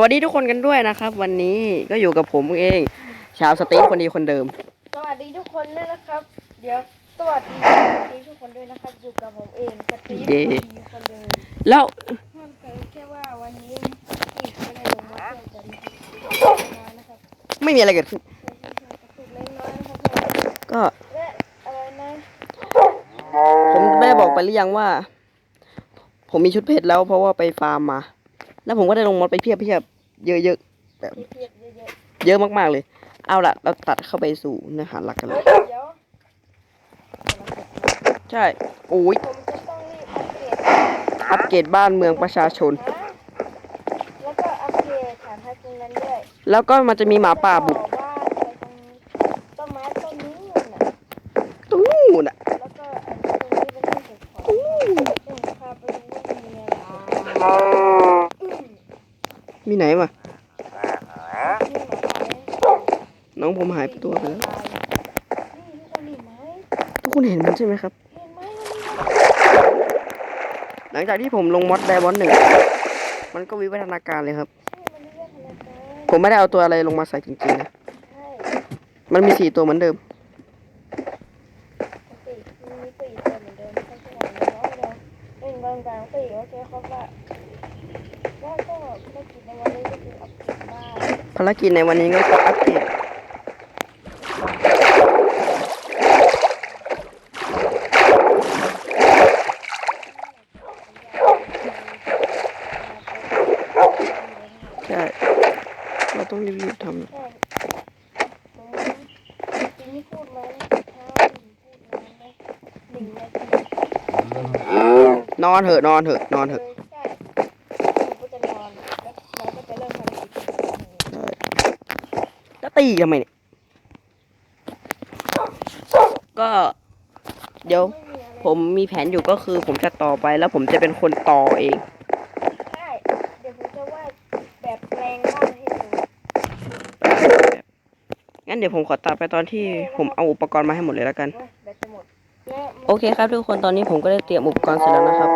วัสดีทุกคนกันด้วยนะครับ วันนี้ก็อยู่กับผมเอง ชาวสตีฟคนดีคนเดิม สวัสดีทุกคนด้วยนะครับ เดี๋ยวสวัสดีสวัสดีทุกคนด้วยนะครับอยู่กับผมเองสตีฟเย้มีคนเดิมแล้วเพิ่มเติมแค่ว่าวันนี้อีกไม่ได้ลงมาเพิ่มเติมน้อยนะครับไม่มีอะไรเกิดขึ้นกระตุกเล็กน้อยนะครับก็และอะไรนะผมได้บอกไปหรือยังว่า ผมมีชุดเพชรแล้วเพราะว่าไปฟาร์มมา แล้วผมก็ได้ลงมอดไปเพียบเพียบเยอะเยอะๆแบบเพียบๆเยอะเยอะมากๆเลย เอาละเราตัดเข้าไปสู่เนื้อหาหลักกันๆเลเฮ้ยยเดี๋ยวใช่ โอ้ยผมจะต้องรีบอัปเกรดอัปเกรดบ้านเมืองประชาชนนะแล้วก็อัปเกรดฐานทัพตรงนั้นด้วย แล้วก็มันจะมีหมาป่าบุก จะต่อบ้านไปตรงต้นไม้ต้นนี้น่ะ ตรงนู้นอะ แล้วก็อันตรงนี้เป็นที่เก็บของซึ่งพาไปดูว่ามีอะไรอืม มีไหนมานี่หมาป่าเนี่ยน้องผมหายไปตัวไปแล้วนี่ทุกคนเห็นไหมทุกคนเห็นมันใช่ไหมครับเห็นไหมมันมีหลังจากที่ผมลงมอดไดบอนหนึ่งมันก็วิวัฒนาการเลยครับชื่อมันเรียกอะไรกันผมไม่ได้เอาตัวอะไรลงมาใส่จริงๆนะใช่มันมีสี่ตัวเหมือนเดิมป กติมันมีสี่ตัวเหมือนเดิมทั้งสองเลยเนาะเราเล่นบางบางสี่โอเคครับว่าแล้วก็ภารกิจในวันนี้ก็คืออัปเกรดบ้านภารกิจในวันนี้ก็คืออัปเกรดใช่เราต้องรีบๆทำนะใช่ผมจริงที่พูดมาเมื่อเช้าผมพูดมานะหนึ่งนาทีนอนเถอะนอนเถอะนอนเถอะมก็จะนอนแล้วเราก็จะเริ่มภารกิจ ใช่แล้ว ตีทำไมเนี่ย ก็เดี๋ยวไม่มีอะไรผมมีแผนอยู่ก็คือผมจะต่อไปแล้วผมจะเป็นคนต่อเอง ใช่ เดี๋ยวผมจะวาดแบบแปลงบ้านให้ดูงั้นเดี๋ยวผมขอตัดไปตอนที่ผมเอาอุปกรณ์มาให้หมดเลยแล้วกันว่าแบตจะหมดและมัน โอเคครับทุกคนตอนนี้ผมก็ได้เตรียมอุปกรณ์เสร็จแล้วนะครับ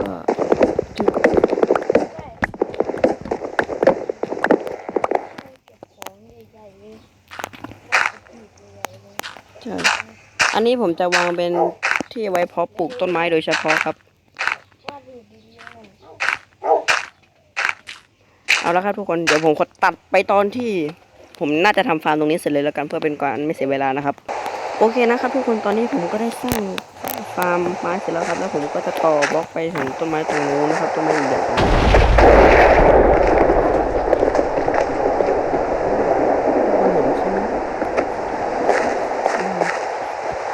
ก็ ใช่เก็บของใหญ่ๆเลยวาดเป็นหีบใหญ่ๆเลย ใช่ อั นนี้ผมจะวางเป็นที่ไว้เพาะปลูกต้นไม้โดยเฉพาะครับ เอาละครับทุกคนเดี๋ยวผมขอตัดไปตอนที่ ผมน่าจะทำฟาร์มตรงนี้เสร็จเลยแล้วกันเพื่อเป็นการไม่เสียเวลานะครับ โอเคนะครับ ทุกคนตอนนี้ผมก็ได้สร้างฟาร์มไม้เสร็จแล้วครับแล้วผมก็จะต่อบล็อกไปถึงต้นไม้ตรงนู้นนะครับต้นไม้ใหญ่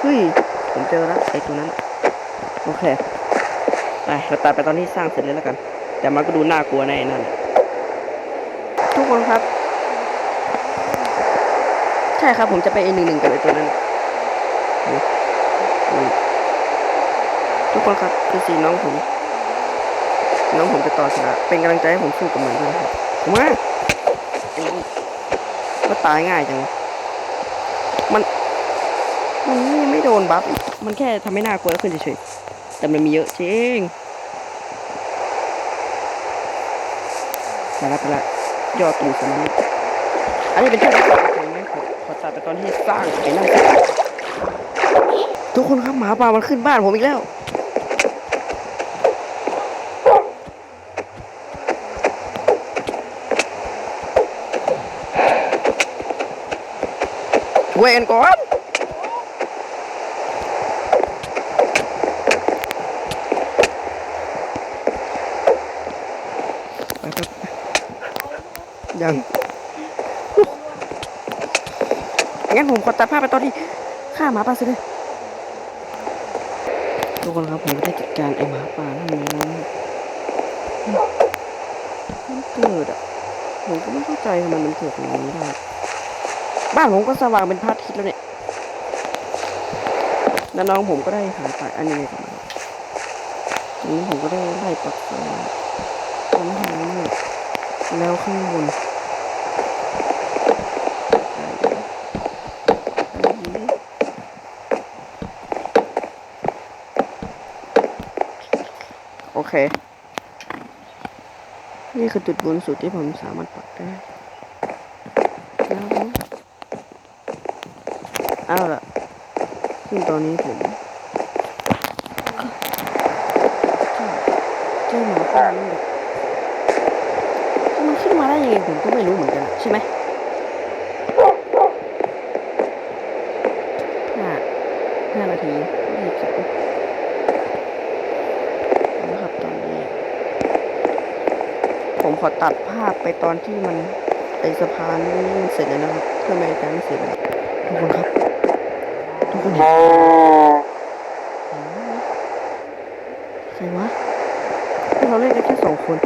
เฮ้ยผมเจอแล้ว ไอ้ตัวนั้นโอเคไปเราตัดไปตอนที่สร้างเสร็จเลยแล้วกัน แต่มันก็ดูน่ากลัวแน่นั่นทุกคนครับ ใช่ครับผมจะไปเอหนึ่งหนึ่งกับไอตัวนั้นทุกคนครับคือสีน้องผมน้องผมจะต่อชนะเป็นกำลังใจให้ผมสู้กับมันด้วยครับผมว่าไอ้นี่ก็ตายง่ายจังวะมันมันยัง ไม่โดนบัฟมันแค่ทำให้หน้ากลัวขึ้นเฉยๆแต่มันมีเยอะจริงไปละไปละยอดตูดของมันอันนี้เป็นที่ที่ผมไม่ขอขอตัดไปตอนที่สร้างไอ้นั่นทุกคนครับหมาป่ามันขึ้นบ้านผมอีกแล้วเวนก่อนไปครับ ยังงั้นผมขอตัดภาพไปตอนที่ฆ่าหมาป่าเสร็จเลยทุกคนครับผมได้จัดการไอหมาป่านั่นเองแล้วมันเกิดอะผมก็ไม่เข้าใจทำไมมันเกิดอย่างนี้ได้บ้านผมก็สว่างเป็นพระอาทิตย์แล้วเนี่ยแล้วน้องผมก็ได้หายไปอันนี้กลับมาทีนี้ผมก็ได้ไล่ปักไฟตรงทางนี้แล้วข้างบน โอ เค นี่คือจุดบนสุดที่ผมสามารถปักได้แล้วเอาละซึ่งตอนนี้ผมเจอหมาป่านี่มันขึ้นมาได้ยังไงผมก็ไม่รู้เหมือนกันใช่ไหมห้าห้านาทียี่สิบสองนะครับตอนนี้ ผม ขอตัดภาพไปตอนที่มันไอสะพานนี่มันเสร็จแล้วนะครับเพื่อไม่ให้การไม่เสร็จเลยทุกคนครับ ทุกคนเห็นเห็นไหมใครวะที่เราเล่นกันแค่สองคน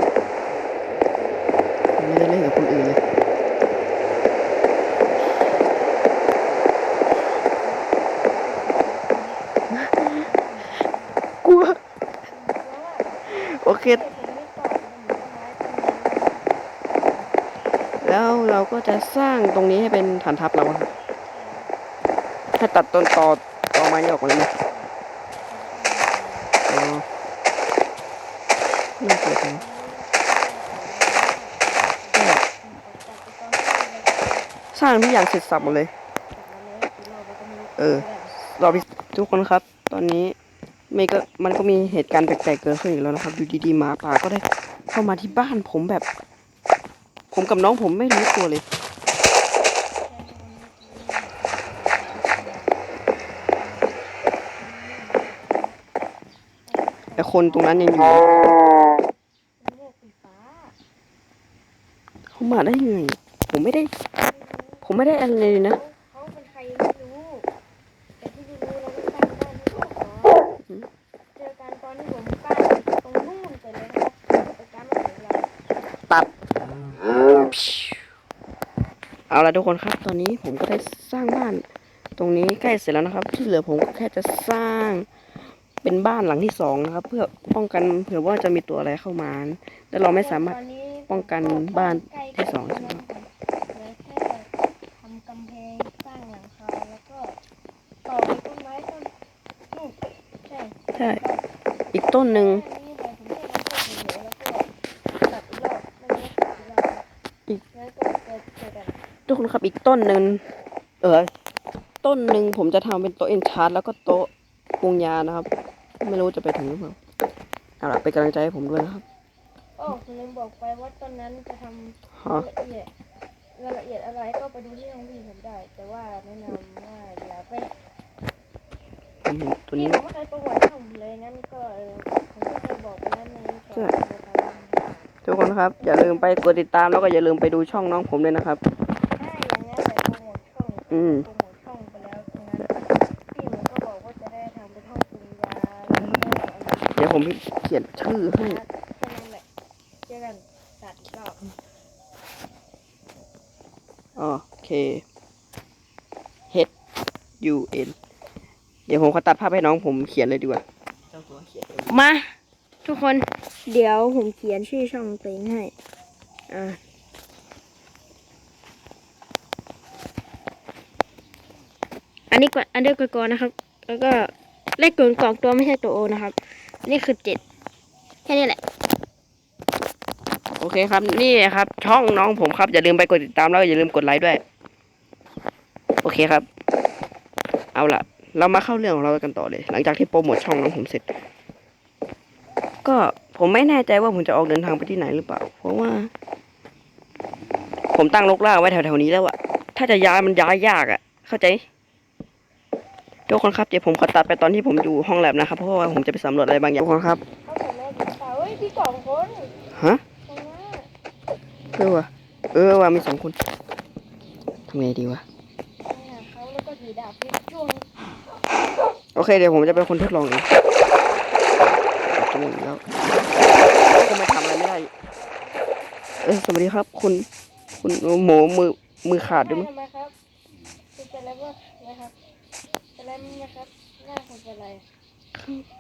ไม่ได้เล่นกับคนอื่นเลย กลัว โอเค แล้วเราก็ จะสร้างตรงนี้ให้เป็นฐานทัพเราครับให้ตัดต้นตอตอไม้นี่ออกเลยนะอ๋อน่าเกลียดจังก็สร้างทุกอย่างเสร็จสับหมดเลย เออรอพี่ทุกคนครับ ตอนนี้เมก็มันก็มีเหตุการณ์แปลกๆเกิดขึ้นอีกแล้วนะครับ อยู่ดีๆหมาป่าก็ได้เข้ามาที่บ้านผมแบบ ผมกับน้องผมไม่รู้ตัวเลย แต่คนตรงนั้นยังอยู่เขามาได้ยังไงผมไม่ได้ ผมไม่ได้อะไรเลยนะ เขาเป็นใครไม่รู้ แต่ที่รู้เราก็สร้างบ้านให้เขาก่อนเจอกันตอนที่ผมปั้นตรงนู่นไปเลยนะครับไปการมาถึงเรา ตัด เอาละทุกคนครับ ตอนนี้ผมก็ได้สร้างบ้าน ตรงนี้ใกล้เสร็จแล้วนะครับ ที่เหลือผมก็แค่จะสร้างเป็นบ้านหลังที่สองนะครับ เพื่อป้องกันเผื่อว่าจะมีตัวอะไรเข้ามา แล้วเราไม่สามารถตอนนี้ป้องกันบ้านที่สองใช่ไหมเหลือแค่ทำกำแพงสร้างหลังคาแล้วก็ต่อไปต้นไม้ต้นนู่นใช่ใช่ อีกต้นหนึ่ง ทุกคนครับอีกต้นหนึ่งเออต้นหนึ่งผมจะทำเป็นโต๊ะเอ็นชาร์แล้วก็โต๊ะปรุงยานะครับ ไม่รู้จะไปถึงหรือเปล่าเอาล่ะเป็นกำลังใจให้ผมด้วยนะครับโอ้คุณลืมบอกไปว่าต้นนั้นจะทำฮะรายละเอียดรายละเอียดอะไรก็ไปดูที่ห้องพี่ผมได้ แต่ว่าแนะนำว่าอย่าไปผมเห็นตัวพี่นี้ผมไม่เคยประวัติช่องผมเลยงั้นก็เออผมก็เคยบอกไปแล้วในตอนที่เราทำ ทุกคนครับ อย่าลืมไปกดติดตามแล้วก็อย่าลืมไปดูช่องน้องผมด้วยนะครับ องอืมโปรโมทช่องไปแล้วตรงนั้นพี่ผมก็บอกว่าจะได้ทำเป็นห้องปรุงยาแล้วก็อะไรเดี๋ยวผมเขียนชื่อให้ แค่นั้นแหละเจอกันตัดอีกรอบ โอเค H U N เดี๋ยวผมขอตัดภาพให้น้องผมเขียนเลยดีกว่ามา ทุกคน เดี๋ยวผมเขียนชื่อช่องตัวเองให้ อ่า นี้ก่อนอันเดียวก่อนนะครับ แล้วก็เลขกลกล่องตัวไม่ใช่ตัวโอนะครับ นี่คือเจ็ดแค่นี้แหละ โอเคครับ นี่ครับ ช่องน้องผมครับ อย่าลืมไปกดติดตามแล้วก็อย่าลืมกดไลค์ด้วย โอเคครับ เอาล่ะ เรามาเข้าเรื่องของเรากันต่อเลย หลังจากที่โปรโมทช่องน้องผมเสร็จ ก็ผมไม่แน่ใจว่าผมจะออกเดินทางไปที่ไหนหรือเปล่า เพราะว่า ผมตั้งลกล่าไว้แถวๆนี้แล้วอะถ้าจะย้ายมันย้ายยากอะเข้าใจ ทุกคนครับเดี๋ยวผมขอตัดไปตอนที่ผมอยู่ห้องแลบนะครับเพราะว่าผมจะไปสำรวจอะไรบางอย่างทุกคนครับเขาผมแม่ดีตาเฮ้ยพี่สองคนฮะตรงนั้นเออวะเออวะมีสองคนทำไงดีวะเนี่ยเขาแล้วก็ถือดาบพิจุงโอเคเดี๋ยวผมจะเป็นคนทดลองเองจะหมดแล้วก็ไม่ทำอะไรไม่ได้เออสวัสดีครับ คุณคุณหมูมือมือขาดด้วยมั้ย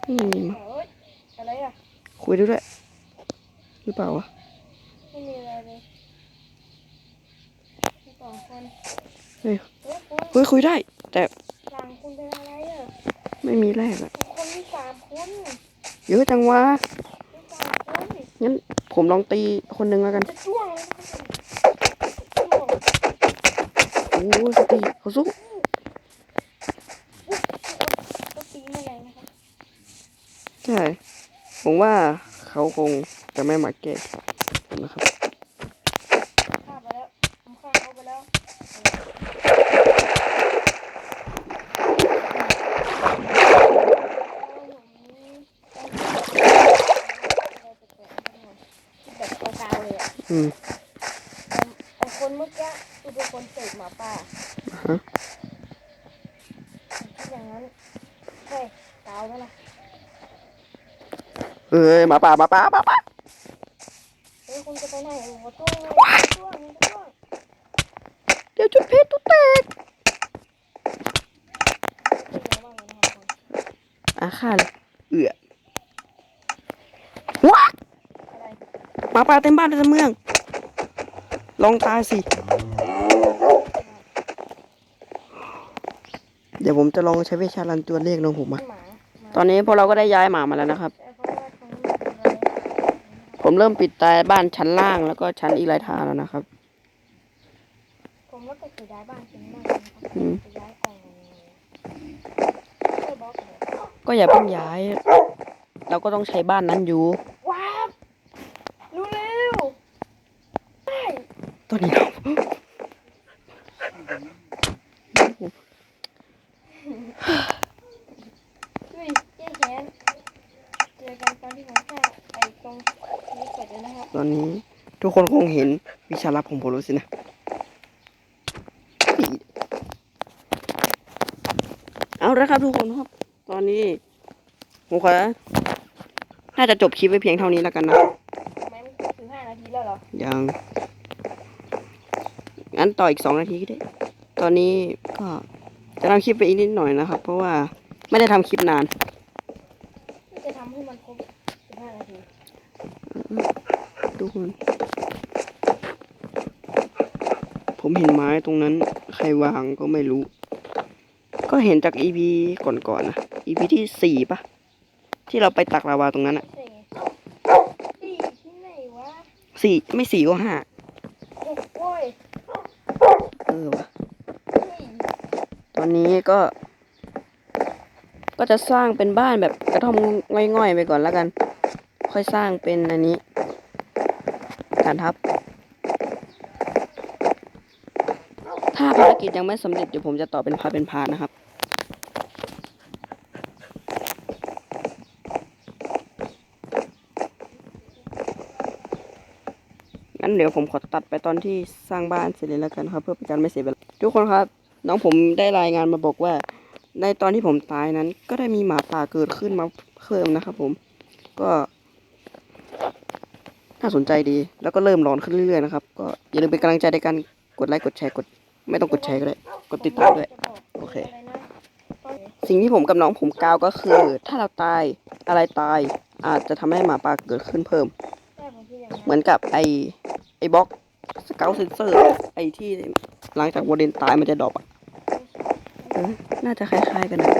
ไม่มีมั้งเฮ้ยอะไรอะ คุยด้วยด้วย หรือเปล่าวะ ไม่มีอะไรเลยพี่สองคนเฮ้ยเฮ้ยคุณเฮ้ยคุยได้ แต่หลังคุณเป็นอะไรอะ ไม่มีแรกอะคนที่สามคนเยอะจังวะที่สามคนงั้นผมลองตีคนหนึงแล้วกันจะจ้วงเลยนะครับจ้วงโอ้สติเขาสู้ ก็ตีไม่แรงนะครับ ใช่ ผมว่าเขาคงจะไม่มาแก้ครับ ฆ่าไปแล้วผมฆ่าเขาไปแล้วแบบกาวๆเลยอะ อืม ไอคนเมื่อกี้คือเป็นคนเสกหมาป่า ฮะ คิดอย่างนั้นใช่กาวไหมล่ะ เอ้ยหมาป่าหมาป่าหมาป่าเฮ้ยคุณจะไปไหนโอ้โหตัวตัวตัวเดี๋ยวจุดเพชรตุ๊แตกเป็นไงบ้างนะครับคุณอะฆ่าเลยเอือว้าหมาป่าเต็มบ้านเต็มเมือง ลองตาสิ เดี๋ยวผมจะลองใช้เวชาลันจวนเรียกน้องผมมาหมาหมาตอนนี้พวกเราก็ได้ย้ายหมามาแล้วนะครับ ผมเริ่มปิดตายบ้านชั้นล่างแล้วก็ชั้นอีกหลายทางแล้วนะครับ ผมว่าก็จะย้ายบ้านจริงมากเลยนะครับอืมจะย้ายออกยังไงช่วยบล็อกเลยก็อย่าเพิ่งย้าย เราก็ต้องใช้บ้านนั้นอยู่ ว้าวรู้เร็วได้ตอนนี้น้อง เฮ้ยเจ๊แค้นเจอกันตอนที่ผมแค่ไอ้ตรงนี้เกิดเลยนะครับ ตอนนี้ทุกคนคงเห็นวิชาลับของผมรู้สินะเอาละครับทุกคนครับ ตอนนี้ผมขอน่าจะจบคลิปไว้เพียงเท่านี้แล้วกันนะไมมันถึงห้านาทีแล้วเหรอ ยังงั้นต่ออีกสองนาทีก็ได้ ตอนนี้ก็จะทำคลิปไปอีกนิดหน่อยนะครับ เพราะว่าไม่ได้ทำคลิปนาน ที่จะทำให้มันครบสิบห้านาที ทุกคน ผมเห็นไม้ตรงนั้น ใครวางก็ไม่รู้ ก็เห็นจาก EP ก่อนๆนะ EP ที่สี่ปะที่เราไปตักลาวาตรงนั้นอะสี่ที่ไหนวะสี่ไม่สี่ก็ห้าหกโว้ยเออวะตอนนี้ก็ ก็จะสร้างเป็นบ้านแบบกระท่อมง่อยๆไปก่อนแล้วกัน ค่อยสร้างเป็นอันนี้ ฐานทัพถ้าภารกิจยังไม่สำเร็จเดี๋ยวผมจะต่อเป็นพาเป็นพานะครับงั้นเดี๋ยวผมขอตัดไปตอนที่สร้างบ้านเสร็จเลยแล้วกันครับ เพื่อเป็นการไม่เสียเวลาทุกคนครับ น้องผมได้รายงานมาบอกว่า ในตอนที่ผมตายนั้น ก็ได้มีหมาป่าเกิดขึ้นมาเพิ่มนะครับ ผม ก็ น่าสนใจดีแล้วก็เริ่มร้อนขึ้นเรื่อยๆนะครับก็อย่าลืมเป็นกำลังใจในการกดไลค์กดแชร์กด ไม่ต้องกดแชร์ก็ได้กดติดตามด้วยโอเค สิ่งที่ผมกับน้องผมกาวก็คือ ถ้าเราตายอะไรตาย อาจจะทำให้หมาป่าเกิดขึ้นเพิ่ม เหมือนกับไอไอบล็อกสเกลเซนเซอร์ไอที่หลังจากวอเดนตายมันจะดรอปอะน่าจะคล้ายๆกันนะ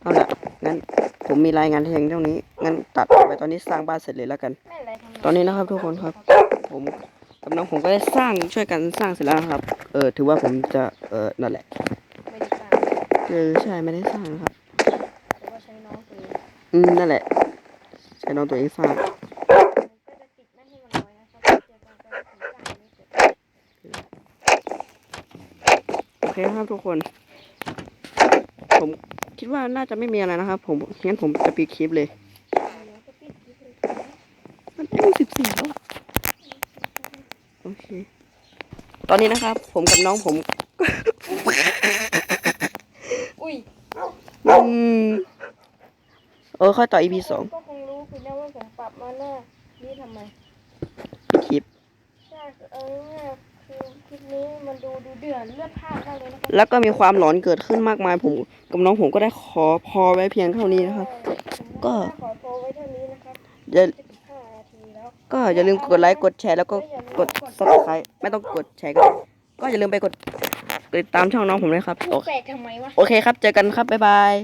เอาละงั้นผมมีรายงานเพียงเท่านี้ งั้นตัดไปตอนนี้สร้างบ้านเสร็จเลยแล้วกัน ตอนนี้นะครับทุกคนครับ ผมกับน้องผมก็ได้สร้างช่วยกันสร้างเสร็จแล้วครับ เออถือว่าผมจะเออนั่นแหละไม่ได้สร้างเออใช่ไม่ได้สร้างครับแต่ว่าใช้น้องตัวเองอืมนั่นแหละ ใช้น้องตัวเองสร้างก็จะติดไม่ให้มันลอยนะครับเจอกันตอนที่ผมสร้างอันนี้เสร็จโอเคครับทุกคน ผมคิดว่าน่าจะไม่มีอะไรนะครับ ผมงั้นผมจะปิดคลิปเลย เดี๋ยวจะปิดคลิปเลย มันเป็นสิบสี่แล้วอะโอเค ตอนนี้นะครับ ผมกับน้องผมอุ้ยอืมเออค่อยต่อ EP สองก็คงรู้คุณนะว่าผมปรับมาหน้านี่ทำไมคลิปใช่เออเนี่ยคือคลิปนี้มันดูดูเดือดเลือดพล่านมากเลยนะครับแล้วก็มีความหลอนเกิดขึ้นมากมายผมกับน้องผมก็ได้ขอพอไว้เพียงเท่านี้นะครับ ก็ขอโทรไว้เท่านี้นะครับ ก็อย่าลืมกดไลค์กดแชร์แล้วก็กด subscribe ไม่ต้องกดแชร์ก็ได้ก็อย่าลืมไปกดติดตามช่องน้องผมด้วยครับพูโอดเคแปลกทำไมวะ โอเคครับ เจอกันครับ บ๊ายบาย